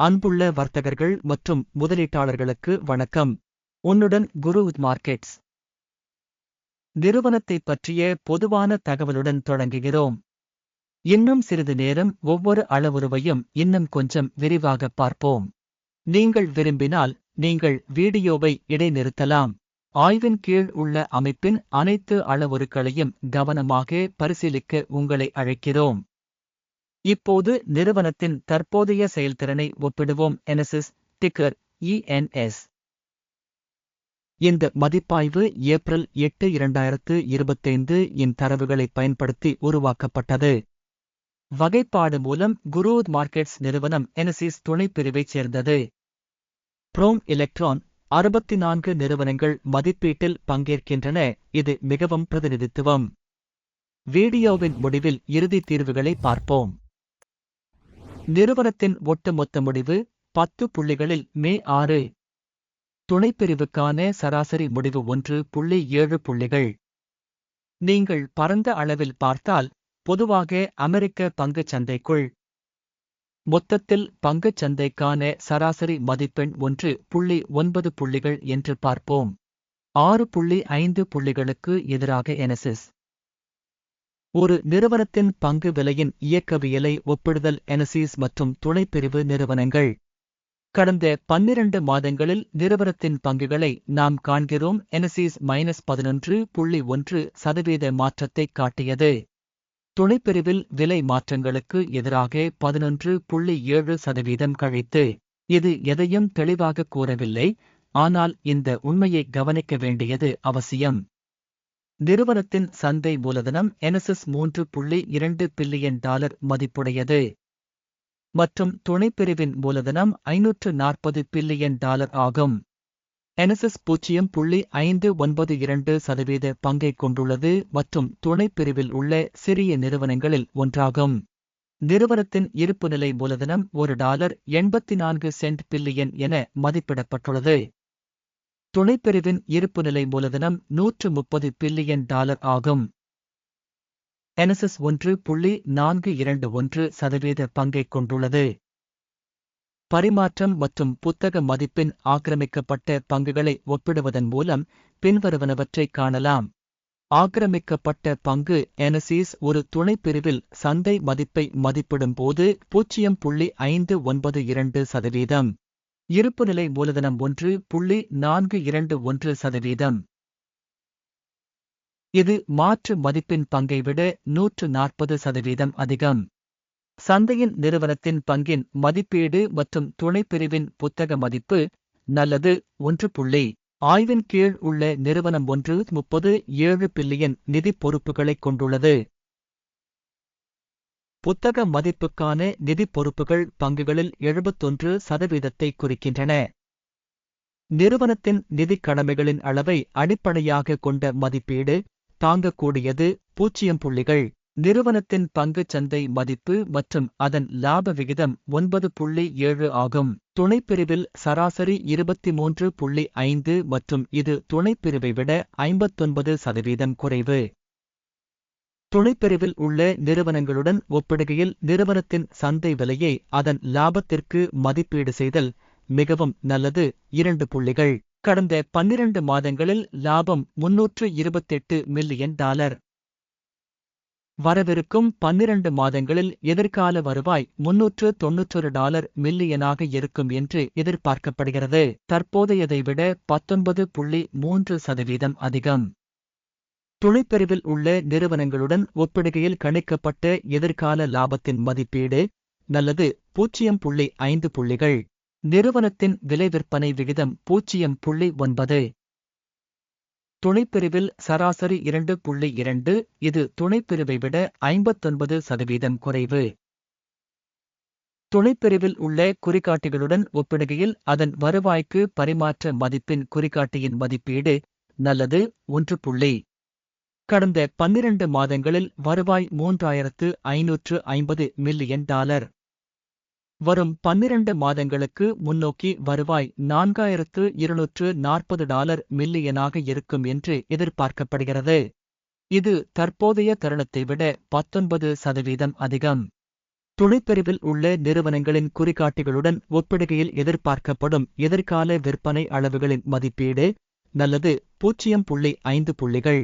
அன்புள்ள வர்த்தகர்கள் மற்றும் முதலீட்டாளர்களுக்கு வணக்கம். உன்னுடன் குரு மார்க்கெட்ஸ். நிறுவனத்தைப் பற்றிய பொதுவான தகவலுடன் தொடங்குகிறோம். இன்னும் சிறிது நேரம் ஒவ்வொரு அளவுருவையும் இன்னும் கொஞ்சம் விரிவாக பார்ப்போம். நீங்கள் விரும்பினால் நீங்கள் வீடியோவை இடைநிறுத்தலாம். ஆய்வின் கீழ் உள்ள அமைப்பின் அனைத்து அளவுருக்களையும் கவனமாக பரிசீலிக்க உங்களை அழைக்கிறோம். இப்போது நிறுவனத்தின் தற்போதைய செயல்திறனை ஒப்பிடுவோம். எனசிஸ் டிக்கர் இஎன்எஸ் இந்த மதிப்பாய்வு ஏப்ரல் எட்டு இரண்டாயிரத்து இருபத்தைந்து இன் தரவுகளை பயன்படுத்தி உருவாக்கப்பட்டது. வகைப்பாடு மூலம் குரூத் மார்க்கெட்ஸ் நிறுவனம் எனசிஸ் துணைப்பிரிவைச் சேர்ந்தது. புரோம் எலக்ட்ரான் அறுபத்தி நான்கு நிறுவனங்கள் மதிப்பீட்டில் பங்கேற்கின்றன. இது மிகவும் பிரதிநிதித்துவம். வீடியோவின் முடிவில் இறுதி தீர்வுகளை பார்ப்போம். நிறுவனத்தின் ஒட்டுமொத்த முடிவு பத்து புள்ளிகளில் மே ஆறு. துணைப்பிரிவுக்கான சராசரி முடிவு ஒன்று புள்ளி ஏழு புள்ளிகள். நீங்கள் பரந்த அளவில் பார்த்தால் பொதுவாக அமெரிக்க பங்குச் சந்தைக்குள். மொத்தத்தில் பங்குச் சந்தைக்கான சராசரி மதிப்பெண் ஒன்று புள்ளி ஒன்பது புள்ளிகள் என்று பார்ப்போம். ஆறு புள்ளி ஐந்து புள்ளிகளுக்கு எதிராக எனசிஸ் ஒரு நிறுவனத்தின் பங்கு விலையின் இயக்கவியலை ஒப்பிடுதல் எனசிஸ் மற்றும் துணைப்பிரிவு நிறுவனங்கள். கடந்த பன்னிரண்டு மாதங்களில் நிறுவனத்தின் பங்குகளை நாம் காண்கிறோம் எனசிஸ் மைனஸ் பதினொன்று புள்ளி ஒன்று சதவீத மாற்றத்தை காட்டியது. துணைப்பிரிவில் விலை மாற்றங்களுக்கு எதிராக பதினொன்று புள்ளி ஏழு சதவீதம் கழித்து இது எதையும் தெளிவாக கூறவில்லை ஆனால் இந்த உண்மையை கவனிக்க வேண்டியது அவசியம். நிறுவனத்தின் சந்தை மூலதனம் என்எஸ்எஸ் மூன்று புள்ளி இரண்டு பில்லியன் டாலர் மதிப்புடையது. மற்றும் துணைப்பிரிவின் மூலதனம் ஐநூற்று நாற்பது பில்லியன் டாலர் ஆகும். என்எஸ்எஸ் பூஜ்ஜியம் புள்ளி ஐந்து ஒன்பது இரண்டு சதவீத பங்கை கொண்டுள்ளது மற்றும் துணைப்பிரிவில் உள்ள சிறிய நிறுவனங்களில் ஒன்றாகும். நிறுவனத்தின் இருப்புநிலை மூலதனம் ஒரு டாலர் எண்பத்தி நான்கு சென்ட் பில்லியன் என மதிப்பிடப்பட்டுள்ளது. துணைப்பிரிவின் இருப்புநிலை மூலதனம் நூற்று முப்பது பில்லியன் டாலர் ஆகும். எனசஸ் ஒன்று புள்ளி நான்கு இரண்டு ஒன்று சதவீத பங்கை கொண்டுள்ளது. பரிமாற்றம் மற்றும் புத்தக மதிப்பின் ஆக்கிரமிக்கப்பட்ட பங்குகளை ஒப்பிடுவதன் மூலம் பின்வருவனவற்றை காணலாம். ஆக்கிரமிக்கப்பட்ட பங்கு எனசிஸ் ஒரு துணைப்பிரிவில் சந்தை மதிப்பை மதிப்பிடும் போது பூஜ்ஜியம் புள்ளி ஐந்து ஒன்பது இரண்டு சதவீதம். இருப்புநிலை மூலதனம் ஒன்று புள்ளி நான்கு இரண்டு ஒன்று சதவீதம். இது மாற்று மதிப்பின் பங்கை விட நூற்று நாற்பது சதவீதம் அதிகம். சந்தையின் நிறுவனத்தின் பங்கின் மதிப்பீடு மற்றும் துணைப்பிரிவின் புத்தக மதிப்பு நல்லது ஒன்று புள்ளி. ஆய்வின் கீழ் உள்ள நிறுவனம் ஒன்று முப்பது ஏழு பில்லியன் நிதி பொறுப்புகளைக் கொண்டுள்ளது. புத்தக மதிப்புக்கான நிதி பொறுப்புகள் பங்குகளில் எழுபத்தொன்று சதவீதத்தை குறிக்கின்றன. நிறுவனத்தின் நிதிக் கடமைகளின் அளவை அடிப்படையாக கொண்ட மதிப்பீடு தாங்கக்கூடியது பூஜ்ஜியம் புள்ளிகள். நிறுவனத்தின் பங்குச் சந்தை மதிப்பு மற்றும் அதன் லாப விகிதம் ஒன்பது புள்ளி ஏழு ஆகும். துணைப்பிரிவில் சராசரி இருபத்தி மூன்று புள்ளி ஐந்து மற்றும் இது துணைப்பிரிவை விட ஐம்பத்தொன்பது சதவீதம் குறைவு. துணைப்பிரிவில் உள்ள நிறுவனங்களுடன் ஒப்பிடுகையில் நிறுவனத்தின் சந்தை விலையை அதன் லாபத்திற்கு மதிப்பீடு செய்தல் மிகவும் நல்லது. இரண்டு புள்ளிகள். கடந்த பன்னிரண்டு மாதங்களில் லாபம் முன்னூற்று இருபத்தெட்டு மில்லியன் டாலர். வரவிருக்கும் பன்னிரண்டு மாதங்களில் எதிர்கால வருவாய் முன்னூற்று தொன்னூற்றொரு டாலர் மில்லியனாக இருக்கும் என்று எதிர்பார்க்கப்படுகிறது. தற்போதையதை விட பத்தொன்பது புள்ளி மூன்று சதவீதம் அதிகம். துணைப்பிரிவில் உள்ள நிறுவனங்களுடன் ஒப்பிடுகையில் கணிக்கப்பட்ட எதிர்கால லாபத்தின் மதிப்பீடு நல்லது பூஜ்ஜியம் புள்ளி ஐந்து புள்ளிகள். நிறுவனத்தின் விலை விற்பனை விகிதம் பூஜ்ஜியம் புள்ளி ஒன்பது. துணைப்பிரிவில் சராசரி இரண்டு புள்ளி இரண்டு இது துணைப்பிரிவை விட ஐம்பத்தொன்பது சதவீதம் குறைவு. துணைப்பிரிவில் உள்ள குறிகாட்டிகளுடன் ஒப்பிடுகையில் அதன் வருவாய்க்கு பரிமாற்ற மதிப்பின் குறிகாட்டியின் மதிப்பீடு நல்லது ஒன்று புள்ளி கடந்த பன்னிரண்டு மாதங்களில் வருவாய் மூன்றாயிரத்து ஐநூற்று ஐம்பது மில்லியன் டாலர். வரும் பன்னிரண்டு மாதங்களுக்கு முன்னோக்கி வருவாய் நான்காயிரத்து இருநூற்று நாற்பது டாலர் மில்லியனாக இருக்கும் என்று எதிர்பார்க்கப்படுகிறது. இது தற்போதைய தருணத்தை விட பத்தொன்பது சதவீதம் அதிகம். துணைப்பிரிவில் உள்ள நிறுவனங்களின் குறிகாட்டிகளுடன் ஒப்பிடுகையில் எதிர்பார்க்கப்படும் எதிர்கால விற்பனை அளவுகளின் மதிப்பீடு நல்லது பூஜ்ஜியம் புள்ளி ஐந்து புள்ளிகள்.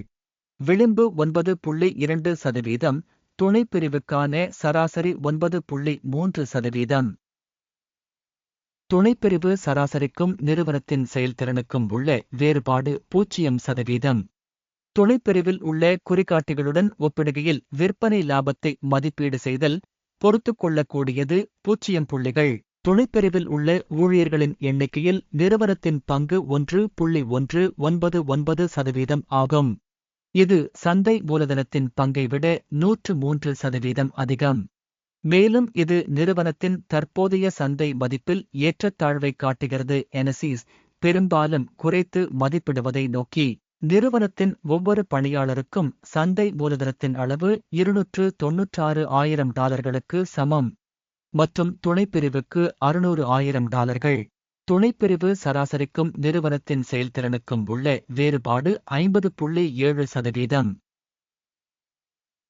விளிம்பு ஒன்பது புள்ளி இரண்டு சதவீதம் துணைப்பிரிவுக்கான சராசரி ஒன்பது புள்ளி மூன்று சதவீதம். துணைப்பிரிவு சராசரிக்கும் நிறுவனத்தின் செயல்திறனுக்கும் உள்ள வேறுபாடு பூஜ்ஜியம் சதவீதம். துணைப்பிரிவில் உள்ள குறிகாட்டிகளுடன் ஒப்பிடுகையில் விற்பனை லாபத்தை மதிப்பீடு செய்தல் பொறுத்துக்கொள்ளக்கூடியது பூஜ்ஜியம் புள்ளிகள். துணைப்பிரிவில் உள்ள ஊழியர்களின் எண்ணிக்கையில் நிறுவனத்தின் பங்கு ஒன்று புள்ளி ஒன்று ஒன்பது ஒன்பது சதவீதம் ஆகும். இது சந்தை மூலதனத்தின் பங்கை விட நூற்று மூன்று சதவீதம் அதிகம். மேலும் இது நிறுவனத்தின் தற்போதைய சந்தை மதிப்பில் ஏற்றத்தாழ்வை காட்டுகிறது எனசிஸ் பெரும்பாலும் குறைத்து மதிப்பிடுவதை நோக்கி நிறுவனத்தின் ஒவ்வொரு பணியாளருக்கும் சந்தை மூலதனத்தின் அளவு இருநூற்று தொன்னூற்றாறு ஆயிரம் டாலர்களுக்கு சமம் மற்றும் துணைப்பிரிவுக்கு அறுநூறு ஆயிரம் டாலர்கள். துணைப்பிரிவு சராசரிக்கும் நிறுவனத்தின் செயல்திறனுக்கும் உள்ள வேறுபாடு ஐம்பது புள்ளி ஏழு சதவீதம்.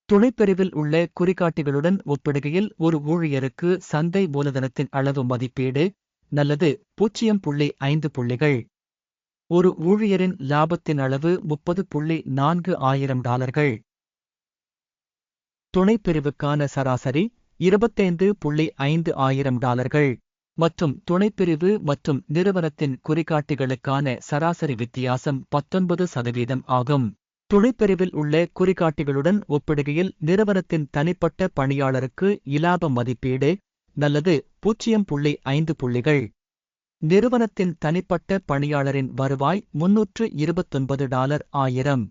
துணைப்பிரிவில் உள்ள குறிகாட்டிகளுடன் ஒப்பிடுகையில் ஒரு ஊழியருக்கு சந்தை மூலதனத்தின் அளவு மதிப்பீடு நல்லது பூஜ்ஜியம் புள்ளி ஐந்து புள்ளிகள். ஒரு ஊழியரின் லாபத்தின் அளவு முப்பது புள்ளி நான்கு ஆயிரம் டாலர்கள். துணைப்பிரிவுக்கான சராசரி இருபத்தைந்து புள்ளி ஐந்து ஆயிரம் டாலர்கள். மற்றும் துணைப்பிரிவு மற்றும் நிறுவனத்தின் குறிகாட்டிகளுக்கான சராசரி வித்தியாசம் பத்தொன்பது சதவீதம் ஆகும். துணைப்பிரிவில் உள்ள குறிகாட்டிகளுடன் ஒப்பிடுகையில் நிறுவனத்தின் தனிப்பட்ட பணியாளருக்கு இலாப மதிப்பீடு நல்லது பூஜ்ஜியம் புள்ளி ஐந்து புள்ளிகள். நிறுவனத்தின் தனிப்பட்ட பணியாளரின் வருவாய் முன்னூற்று இருபத்தொன்பது டாலர் ஆயிரம்.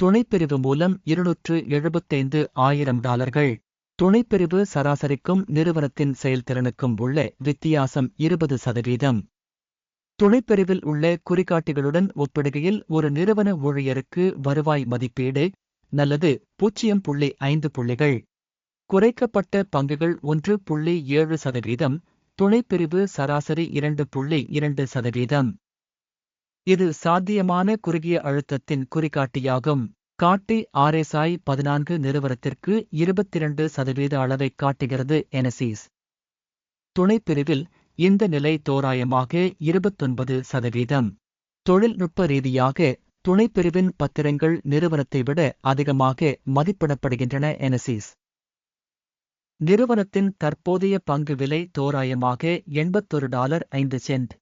துணைப்பிரிவு மூலம் இருநூற்று எழுபத்தைந்து ஆயிரம் டாலர்கள். துணைப்பிரிவு சராசரிக்கும் நிறுவனத்தின் செயல்திறனுக்கும் உள்ள வித்தியாசம் இருபது சதவீதம். துணைப்பிரிவில் உள்ள குறிகாட்டிகளுடன் ஒப்பிடுகையில் ஒரு நிறுவன ஊழியருக்கு வருவாய் மதிப்பீடு நல்லது பூஜ்ஜியம் புள்ளி ஐந்து புள்ளிகள். குறைக்கப்பட்ட பங்குகள் ஒன்று புள்ளி ஏழு சதவீதம் துணைப்பிரிவு சராசரி இரண்டு புள்ளி இரண்டு சதவீதம். இது சாத்தியமான குறுகிய அழுத்தத்தின் குறிகாட்டியாகும். காட்டி ஆர்எஸ்ஐ பதினான்கு நிறுவனத்திற்கு இருபத்திரண்டு சதவீத அளவை காட்டுகிறது எனசிஸ் துணைப்பிரிவில் இந்த நிலை தோராயமாக இருபத்தொன்பது சதவீதம். தொழில்நுட்ப ரீதியாக துணைப்பிரிவின் பத்திரங்கள் நிறுவனத்தை விட அதிகமாக மதிப்பிடப்படுகின்றன எனசிஸ் நிறுவனத்தின் தற்போதைய பங்கு விலை தோராயமாக எண்பத்தொரு டாலர் ஐந்து சென்ட்.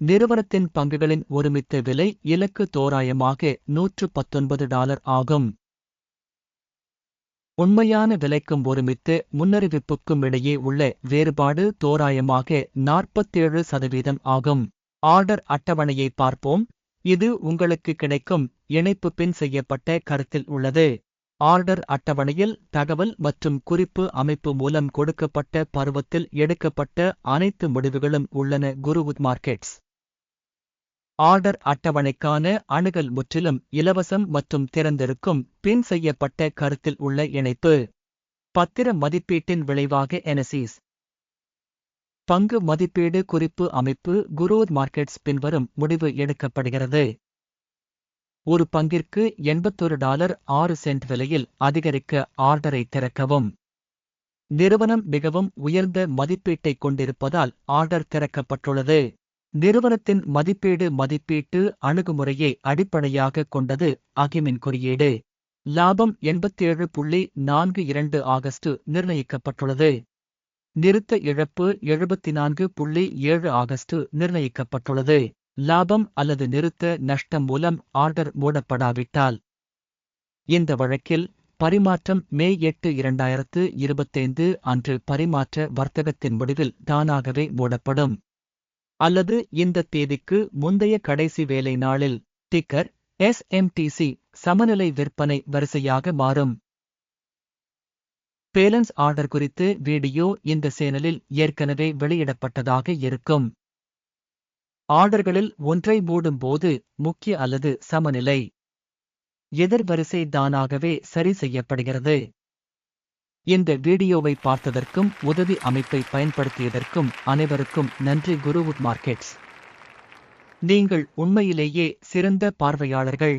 நிறுவனத்தின் பங்குகளின் ஒருமித்த விலை இலக்கு தோராயமாக நூற்று பத்தொன்பது டாலர் ஆகும். உண்மையான விலைக்கும் ஒருமித்து முன்னறிவிப்புக்கும் இடையே உள்ள வேறுபாடு தோராயமாக நாற்பத்தேழு சதவீதம் ஆகும். ஆர்டர் அட்டவணையை பார்ப்போம். இது உங்களுக்கு கிடைக்கும் இணைப்பு பின் செய்யப்பட்ட கருத்தில் உள்ளது. ஆர்டர் அட்டவணையில் தகவல் மற்றும் குறிப்பு அமைப்பு மூலம் கொடுக்கப்பட்ட பருவத்தில் எடுக்கப்பட்ட அனைத்து முடிவுகளும் உள்ளன குருவுத் மார்க்கெட்ஸ். ஆர்டர் அட்டவணைக்கான அணுகல் முற்றிலும் இலவசம் மற்றும் திறந்திருக்கும் பின் செய்யப்பட்ட கருத்தில் உள்ள இணைப்பு. பத்திர மதிப்பீட்டின் விளைவாக எனசிஸ் பங்கு மதிப்பீடு குறிப்பு அமைப்பு குரோத் மார்க்கெட்ஸ் பின்வரும் முடிவு எடுக்கப்படுகிறது. ஒரு பங்கிற்கு எண்பத்தொரு டாலர் ஆறு சென்ட் விலையில் அதிகரிக்க ஆர்டரை திறக்கவும். நிறுவனம் மிகவும் உயர்ந்த மதிப்பீட்டைக் கொண்டிருப்பதால் ஆர்டர் திறக்கப்பட்டுள்ளது. நிறுவனத்தின் மதிப்பீடு மதிப்பீட்டு அணுகுமுறையை அடிப்படையாக கொண்டது அகிமின் குறியீடு. லாபம் எண்பத்தேழு புள்ளி நான்கு இரண்டு ஆகஸ்ட் நிர்ணயிக்கப்பட்டுள்ளது. நிறுத்த இழப்பு எழுபத்தி நான்கு புள்ளி ஏழு ஆகஸ்ட் நிர்ணயிக்கப்பட்டுள்ளது. லாபம் அல்லது நிறுத்த நஷ்டம் மூலம் ஆர்டர் மூடப்படாவிட்டால். இந்த வழக்கில் பரிமாற்றம் மே எட்டு இரண்டாயிரத்து இருபத்தைந்து அன்று பரிமாற்ற வர்த்தகத்தின் முடிவில் தானாகவே மூடப்படும். அல்லது இந்த தேதிக்கு முந்தைய கடைசி வேலை நாளில் டிக்கர் எஸ்எம்டிசி சமநிலை விற்பனை வரிசையாக மாறும். பேலன்ஸ் ஆர்டர் குறித்து வீடியோ இந்த சேனலில் ஏற்கனவே வெளியிடப்பட்டதாக இருக்கும். ஆர்டர்களில் ஒன்றை மூடும்போது முக்கிய அல்லது சமநிலை. எதிர்வரிசை தானாகவே சரி செய்யப்படுகிறது. இந்த வீடியோவை பார்த்ததற்கும் உதவி அமைப்பை பயன்படுத்தியதற்கும் அனைவருக்கும் நன்றி குருவுட் மார்க்கெட்ஸ். நீங்கள் உண்மையிலேயே சிறந்த பார்வையாளர்கள்.